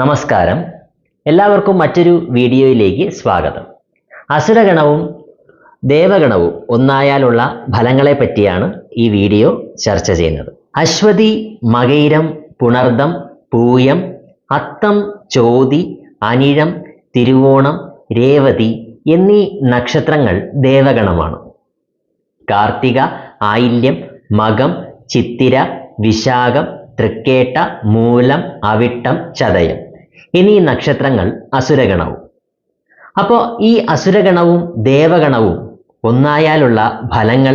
നമസ്കാരം. എല്ലാവർക്കും മറ്റൊരു വീഡിയോയിലേക്ക് സ്വാഗതം. അസുരഗണവും ദേവഗണവും ഒന്നായാലുള്ള ഫലങ്ങളെ പറ്റിയാണ് ഈ വീഡിയോ ചർച്ച ചെയ്യുന്നത്. അശ്വതി മകൈരം പുണർദം പൂയം അത്തം ചോതി അനിഴം തിരുവോണം രേവതി എന്നീ നക്ഷത്രങ്ങൾ ദേവഗണമാണ്. കാർത്തിക ആയില്യം മകം ചിത്തിര വിശാഖം തൃക്കേട്ട മൂലം അവിട്ടം ചതയം. എന്നീ നക്ഷത്രങ്ങൾ അസുരഗണവും. അപ്പോൾ ഈ അസുരഗണവും ദേവഗണവും ഒന്നായാലുള്ള ഫലങ്ങൾ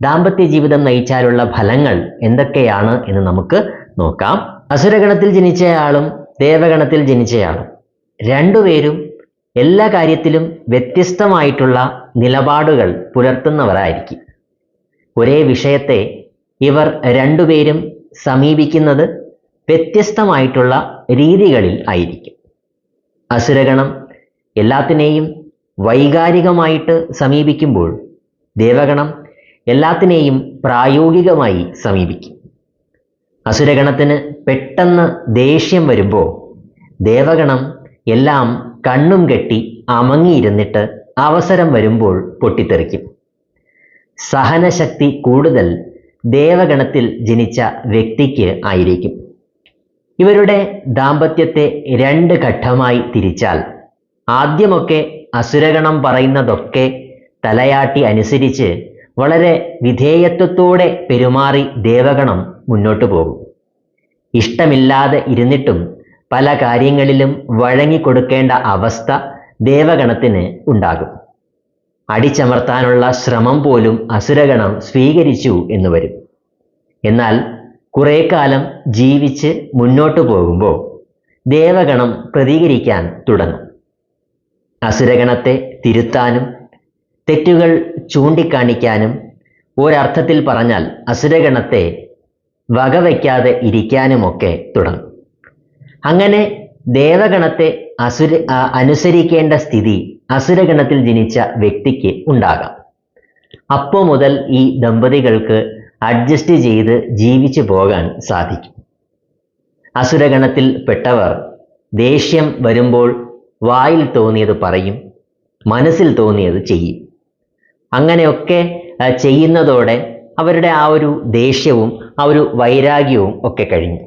ദാമ്പത്യ ജീവിതം നയിച്ചാലുള്ള ഫലങ്ങൾ എന്തൊക്കെയാണ് എന്ന് നമുക്ക് നോക്കാം. അസുരഗണത്തിൽ ജനിച്ചയാളും ദേവഗണത്തിൽ ജനിച്ചയാളും രണ്ടുപേരും എല്ലാ കാര്യത്തിലും വ്യത്യസ്തമായിട്ടുള്ള നിലപാടുകൾ പുലർത്തുന്നവരായിരിക്കും. ഒരേ വിഷയത്തെ ഇവർ രണ്ടുപേരും സമീപിക്കുന്നത് വ്യത്യസ്തമായിട്ടുള്ള രീതികളിൽ ആയിരിക്കും. അസുരഗണം എല്ലാത്തിനെയും വൈകാരികമായിട്ട് സമീപിക്കുമ്പോൾ ദേവഗണം എല്ലാത്തിനെയും പ്രായോഗികമായി സമീപിക്കും. അസുരഗണത്തിന് പെട്ടെന്ന് ദേഷ്യം വരുമ്പോൾ ദേവഗണം എല്ലാം കണ്ണും കെട്ടി അമങ്ങിയിരുന്നിട്ട് അവസരം വരുമ്പോൾ പൊട്ടിത്തെറിക്കും. സഹനശക്തി കൂടുതൽ ദേവഗണത്തിൽ ജനിച്ച വ്യക്തിക്ക് ആയിരിക്കും. ഇവരുടെ ദാമ്പത്യത്തെ രണ്ട് ഘട്ടമായി തിരിച്ചാൽ. ആദ്യമൊക്കെ അസുരഗണം പറയുന്നതൊക്കെ തലയാട്ടി അനുസരിച്ച് വളരെ വിധേയത്വത്തോടെ പെരുമാറി ദേവഗണം മുന്നോട്ടു പോകും. ഇഷ്ടമില്ലാതെ ഇരുന്നിട്ടും പല കാര്യങ്ങളിലും വഴങ്ങിക്കൊടുക്കേണ്ട അവസ്ഥ ദേവഗണത്തിന് ഉണ്ടാകും. അടിച്ചമർത്താനുള്ള ശ്രമം പോലും അസുരഗണം സ്വീകരിച്ചു എന്ന് വരും. എന്നാൽ കുറെ കാലം ജീവിച്ച് മുന്നോട്ടു പോകുമ്പോൾ ദേവഗണം പ്രതികരിക്കാൻ തുടങ്ങും. അസുരഗണത്തെ തിരുത്താനും തെറ്റുകൾ ചൂണ്ടിക്കാണിക്കാനും ഒരർത്ഥത്തിൽ പറഞ്ഞാൽ അസുരഗണത്തെ വകവയ്ക്കാതെ ഇരിക്കാനുമൊക്കെ തുടങ്ങും. അങ്ങനെ ദേവഗണത്തെ അസുര അനുസരിക്കേണ്ട സ്ഥിതി അസുരഗണത്തിൽ ജനിച്ച വ്യക്തിക്ക് ഉണ്ടാകാം. അപ്പോൾ മുതൽ ഈ ദമ്പതികൾക്ക് അഡ്ജസ്റ്റ് ചെയ്ത് ജീവിച്ചു പോകാൻ സാധിക്കും. അസുരഗണത്തിൽ പെട്ടവർ ദേഷ്യം വരുമ്പോൾ വായിൽ തോന്നിയത് പറയും മനസ്സിൽ തോന്നിയത് ചെയ്യും. അങ്ങനെയൊക്കെ ചെയ്യുന്നതോടെ അവരുടെ ആ ഒരു ദേഷ്യവും ആ ഒരു വൈരാഗ്യവും ഒക്കെ കഴിഞ്ഞു.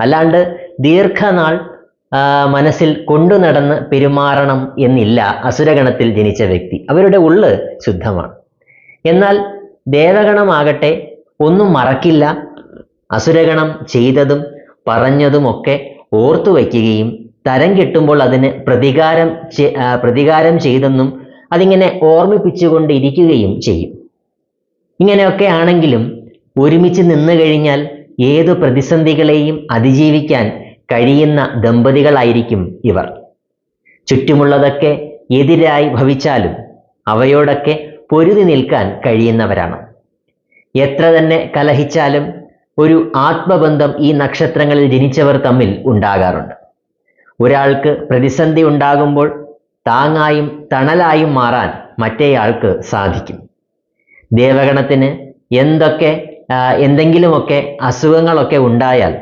അല്ലാണ്ട് ദീർഘനാൾ മനസ്സിൽ കൊണ്ടു നടന്ന് പെരുമാറണം എന്നില്ല അസുരഗണത്തിൽ ജനിച്ച വ്യക്തി. അവരുടെ ഉള്ള് ശുദ്ധമാണ്. എന്നാൽ ദേവഗണമാകട്ടെ ഒന്നും മറക്കില്ല. അസുരഗണം ചെയ്തതും പറഞ്ഞതുമൊക്കെ ഓർത്തു വയ്ക്കുകയും തരം കിട്ടുമ്പോൾ അതിന് പ്രതികാരം പ്രതികാരം ചെയ്തെന്നും അതിങ്ങനെ ഓർമ്മിപ്പിച്ചുകൊണ്ടിരിക്കുകയും ചെയ്യും. ഇങ്ങനെയൊക്കെ ആണെങ്കിലും ഒരുമിച്ച് നിന്നു കഴിഞ്ഞാൽ ഏതു പ്രതിസന്ധികളെയും അതിജീവിക്കാൻ കഴിയുന്ന ദമ്പതികളായിരിക്കും ഇവർ. ചുറ്റുമുള്ളതൊക്കെ എതിരായി ഭവിച്ചാലും അവയോടൊക്കെ പൊരുതി നിൽക്കാൻ കഴിയുന്നവരാണ്. എത്ര തന്നെ കലഹിച്ചാലും ഒരു ആത്മബന്ധം ഈ നക്ഷത്രങ്ങളിൽ ജനിച്ചവർ തമ്മിൽ ഉണ്ടാകാറുണ്ട്. ഒരാൾക്ക് പ്രതിസന്ധി ഉണ്ടാകുമ്പോൾ താങ്ങായും തണലായും മാറാൻ മറ്റേയാൾക്ക് സാധിക്കും. ദേവഗണത്തിന് എന്തൊക്കെ എന്തെങ്കിലുമൊക്കെ അസുഖങ്ങളൊക്കെ ഉണ്ടായാൽ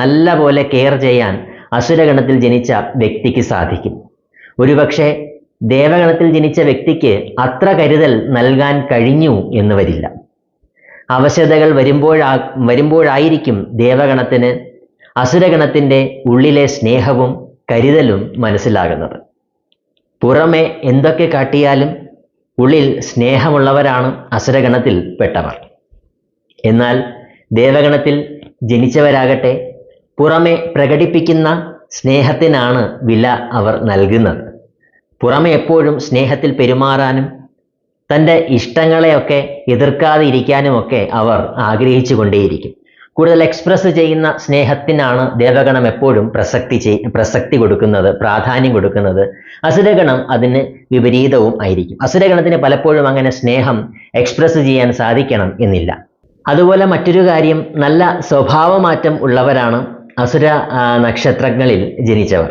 നല്ല പോലെ കെയർ ചെയ്യാൻ അസുരഗണത്തിൽ ജനിച്ച വ്യക്തിക്ക് സാധിക്കും. ഒരുപക്ഷെ ദേവഗണത്തിൽ ജനിച്ച വ്യക്തിക്ക് അത്ര കരുതൽ നൽകാൻ കഴിഞ്ഞു എന്ന് വരില്ല. അവശതകൾ വരുമ്പോഴാ വരുമ്പോഴായിരിക്കും ദേവഗണത്തിന് അസുരഗണത്തിന്റെ ഉള്ളിലെ സ്നേഹവും കരുതലും മനസ്സിലാകുന്നത്. പുറമെ എന്തൊക്കെ കാട്ടിയാലും ഉള്ളിൽ സ്നേഹമുള്ളവരാണ് അസുരഗണത്തിൽ പെട്ടവർ. എന്നാൽ ദേവഗണത്തിൽ ജനിച്ചവരാകട്ടെ പുറമെ പ്രകടിപ്പിക്കുന്ന സ്നേഹത്തിനാണ് വില അവർ നൽകുന്നത്. പുറമെ എപ്പോഴും സ്നേഹത്തിൽ പെരുമാറാനും തന്റെ ഇഷ്ടങ്ങളെയൊക്കെ എതിർക്കാതെ ഇരിക്കാനുമൊക്കെ അവർ ആഗ്രഹിച്ചു കൊണ്ടേയിരിക്കും. കൂടുതൽ എക്സ്പ്രസ് ചെയ്യുന്ന സ്നേഹത്തിനാണ് ദേവഗണം എപ്പോഴും പ്രസക്തി ചെയ് പ്രസക്തി കൊടുക്കുന്നത് പ്രാധാന്യം കൊടുക്കുന്നത്. അസുരഗണം അതിന് വിപരീതവും ആയിരിക്കും. അസുരഗണത്തിന് പലപ്പോഴും അങ്ങനെ സ്നേഹം എക്സ്പ്രസ് ചെയ്യാൻ സാധിക്കണം എന്നില്ല. അതുപോലെ മറ്റൊരു കാര്യം നല്ല സ്വഭാവമാറ്റം ഉള്ളവരാണ് അസുര നക്ഷത്രങ്ങളിൽ ജനിച്ചവർ.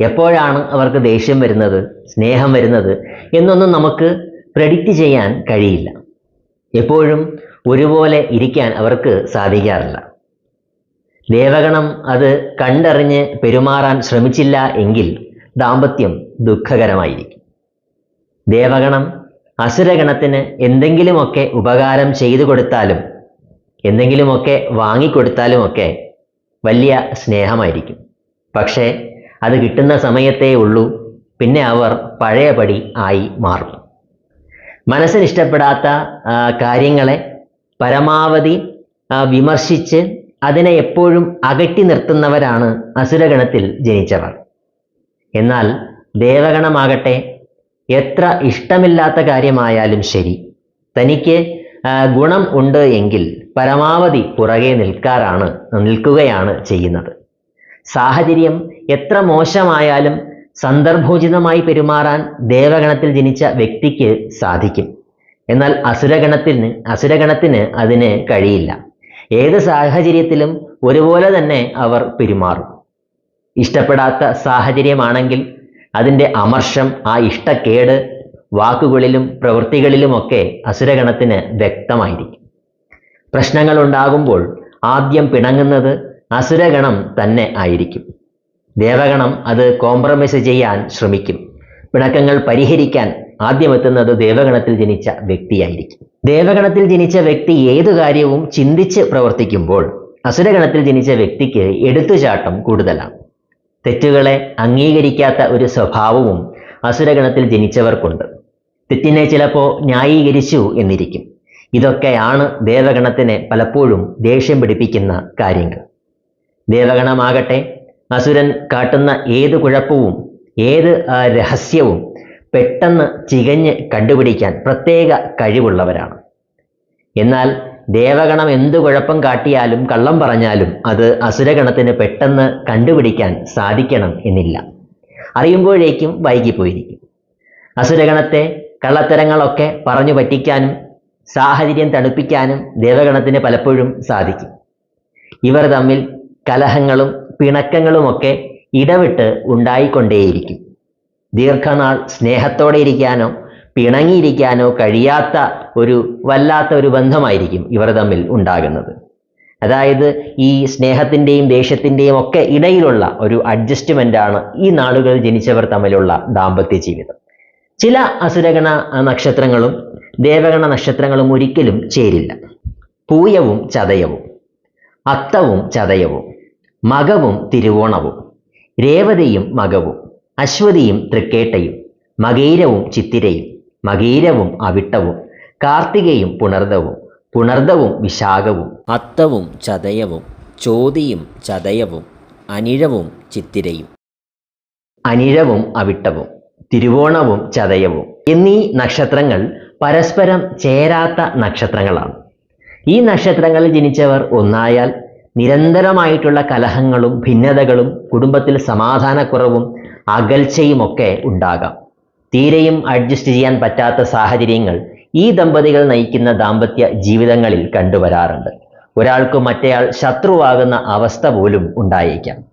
എപ്പോഴാണ് അവർക്ക് ദേഷ്യം വരുന്നത് സ്നേഹം വരുന്നത് എന്നൊന്നും നമുക്ക് പ്രെഡിക്റ്റ് ചെയ്യാൻ കഴിയില്ല. എപ്പോഴും ഒരുപോലെ ഇരിക്കാൻ അവർക്ക് സാധിക്കാറില്ല. ദേവഗണം അത് കണ്ടറിഞ്ഞ് പെരുമാറാൻ ശ്രമിച്ചില്ല എങ്കിൽ ദാമ്പത്യം ദുഃഖകരമായിരിക്കും. ദേവഗണം അസുരഗണത്തിന് എന്തെങ്കിലുമൊക്കെ ഉപകാരം ചെയ്തു കൊടുത്താലും എന്തെങ്കിലുമൊക്കെ വാങ്ങിക്കൊടുത്താലുമൊക്കെ വലിയ സ്നേഹമായിരിക്കും. പക്ഷേ അത് കിട്ടുന്ന സമയത്തേ ഉള്ളൂ പിന്നെ അവർ പഴയപടി ആയി മാറും. മനസ്സിന് ഇഷ്ടപ്പെടാത്ത കാര്യങ്ങളെ പരമാവധി വിമർശിച്ച് അതിനെ എപ്പോഴും അകറ്റി നിർത്തുന്നവരാണ് അസുരഗണത്തിൽ ജനിച്ചവർ. എന്നാൽ ദേവഗണമാകട്ടെ എത്ര ഇഷ്ടമില്ലാത്ത കാര്യമായാലും ശരി തനിക്ക് ഗുണം ഉണ്ട് എങ്കിൽ പരമാവധി പുറകെ നിൽക്കാറാണ് നിൽക്കുകയാണ് ചെയ്യുന്നത്. സാഹചര്യം എത്ര മോശമായാലും സന്ദർഭോചിതമായി പെരുമാറാൻ ദേവഗണത്തിൽ ജനിച്ച വ്യക്തിക്ക് സാധിക്കും. എന്നാൽ അസുരഗണത്തിന് അസുരഗണത്തിന് അതിന് കഴിയില്ല. ഏത് സാഹചര്യത്തിലും ഒരുപോലെ തന്നെ അവർ പെരുമാറും. ഇഷ്ടപ്പെടാത്ത സാഹചര്യമാണെങ്കിൽ അതിന്റെ അമർഷം ആ ഇഷ്ടക്കേട് വാക്കുകളിലും പ്രവൃത്തികളിലുമൊക്കെ അസുരഗണത്തിന് വ്യക്തമായിരിക്കും. പ്രശ്നങ്ങൾ ഉണ്ടാകുമ്പോൾ ആദ്യം പിണങ്ങുന്നത് അസുരഗണം തന്നെ ആയിരിക്കും. ദേവഗണം അത് കോംപ്രമൈസ് ചെയ്യാൻ ശ്രമിക്കും. പിണക്കങ്ങൾ പരിഹരിക്കാൻ ആദ്യമെത്തുന്നത് ദേവഗണത്തിൽ ജനിച്ച വ്യക്തിയായിരിക്കും. ദേവഗണത്തിൽ ജനിച്ച വ്യക്തി ഏതു കാര്യവും ചിന്തിച്ച് പ്രവർത്തിക്കുമ്പോൾ അസുരഗണത്തിൽ ജനിച്ച വ്യക്തിക്ക് എടുത്തുചാട്ടം കൂടുതലാണ്. തെറ്റുകളെ അംഗീകരിക്കാത്ത ഒരു സ്വഭാവവും അസുരഗണത്തിൽ ജനിച്ചവർക്കുണ്ട്. തെറ്റിനെ ചിലപ്പോൾ ന്യായീകരിച്ചു എന്നിരിക്കും. ഇതൊക്കെയാണ് ദേവഗണത്തിനെ പലപ്പോഴും ദേഷ്യം പിടിപ്പിക്കുന്ന കാര്യങ്ങൾ. ദേവഗണമാകട്ടെ അസുരൻ കാട്ടുന്ന ഏത് കുഴപ്പവും ഏത് രഹസ്യവും പെട്ടെന്ന് ചികഞ്ഞ് കണ്ടുപിടിക്കാൻ പ്രത്യേക കഴിവുള്ളവരാണ്. എന്നാൽ ദേവഗണം എന്തു കുഴപ്പം കാട്ടിയാലും കള്ളം പറഞ്ഞാലും അത് അസുരഗണത്തിന് പെട്ടെന്ന് കണ്ടുപിടിക്കാൻ സാധിക്കണം എന്നില്ല. അറിയുമ്പോഴേക്കും വൈകിപ്പോയിരിക്കും. അസുരഗണത്തെ കള്ളത്തരങ്ങളൊക്കെ പറഞ്ഞു പറ്റിക്കാനും സാഹചര്യം തണുപ്പിക്കാനും ദേവഗണത്തിന് പലപ്പോഴും സാധിക്കും. ഇവർ തമ്മിൽ കലഹങ്ങളും പിണക്കങ്ങളുമൊക്കെ ഇടവിട്ട് ഉണ്ടായിക്കൊണ്ടേയിരിക്കും. ദീർഘനാൾ സ്നേഹത്തോടെ ഇരിക്കാനോ പിണങ്ങിയിരിക്കാനോ കഴിയാത്ത ഒരു വല്ലാത്ത ഒരു ബന്ധമായിരിക്കും ഇവർ തമ്മിൽ ഉണ്ടാകുന്നത്. അതായത് ഈ സ്നേഹത്തിന്റെയും ദേഷ്യത്തിന്റെയും ഒക്കെ ഇടയിലുള്ള ഒരു അഡ്ജസ്റ്റ്മെന്റ് ആണ് ഈ നാളുകളിൽ ജനിച്ചവർ തമ്മിലുള്ള ദാമ്പത്യ ജീവിതം. ചില അസുരഗണ നക്ഷത്രങ്ങളും ദേവഗണ നക്ഷത്രങ്ങളും ഒരിക്കലും ചേരില്ല. പൂയവും ചതയവും അത്തവും ചതയവും മകവും തിരുവോണവും. രേവതിയും മകവും അശ്വതിയും തൃക്കേട്ടയും മകീരവും ചിത്തിരയും മകീരവും അവിട്ടവും കാർത്തികയും പുണർദവും പുണർദവും വിശാഖവും അത്തവും ചതയവും ചോതിയും ചതയവും അനിഴവും ചിത്തിരയും. അനിഴവും അവിട്ടവും തിരുവോണവും ചതയവും എന്നീ നക്ഷത്രങ്ങൾ പരസ്പരം ചേരാത്ത നക്ഷത്രങ്ങളാണ്. ഈ നക്ഷത്രങ്ങളിൽ ജനിച്ചവർ ഒന്നായാൽ നിരന്തരമായിട്ടുള്ള കലഹങ്ങളും ഭിന്നതകളും കുടുംബത്തിൽ സമാധാനക്കുറവും അകൽച്ചയുമൊക്കെ ഉണ്ടാകാം. തീരെയും അഡ്ജസ്റ്റ് ചെയ്യാൻ പറ്റാത്ത സാഹചര്യങ്ങൾ ഈ ദമ്പതികൾ നയിക്കുന്ന ദാമ്പത്യ ജീവിതങ്ങളിൽ കണ്ടുവരാറുണ്ട്. ഒരാൾക്ക് മറ്റേയാൾ ശത്രുവാകുന്ന അവസ്ഥ പോലും ഉണ്ടായേക്കാം.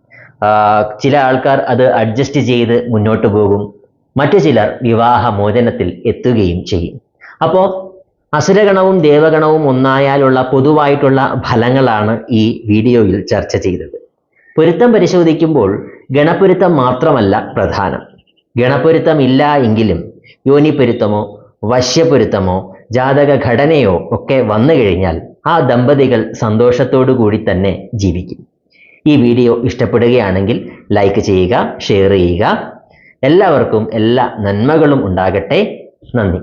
ചില ആൾക്കാർ അത് അഡ്ജസ്റ്റ് ചെയ്ത് മുന്നോട്ട് പോകും. മറ്റു ചിലർ വിവാഹമോചനത്തിൽ എത്തുകയും ചെയ്യും. അപ്പോൾ അസുരഗണവും ദേവഗണവും ഒന്നായാലുള്ള പൊതുവായിട്ടുള്ള ഫലങ്ങളാണ് ഈ വീഡിയോയിൽ ചർച്ച ചെയ്തത്. പൊരുത്തം പരിശോധിക്കുമ്പോൾ ഗണപൊരുത്തം മാത്രമല്ല പ്രധാനം. ഗണപ്പൊരുത്തം ഇല്ല എങ്കിലും യോനിപ്പൊരുത്തമോ വശ്യപ്പൊരുത്തമോ ജാതക ഘടനയോ ഒക്കെ വന്നു കഴിഞ്ഞാൽ ആ ദമ്പതികൾ സന്തോഷത്തോടു കൂടി തന്നെ ജീവിക്കും. ഈ വീഡിയോ ഇഷ്ടപ്പെടുകയാണെങ്കിൽ ലൈക്ക് ചെയ്യുക ഷെയർ ചെയ്യുക. എല്ലാവർക്കും എല്ലാ നന്മകളും ഉണ്ടാകട്ടെ. നന്ദി.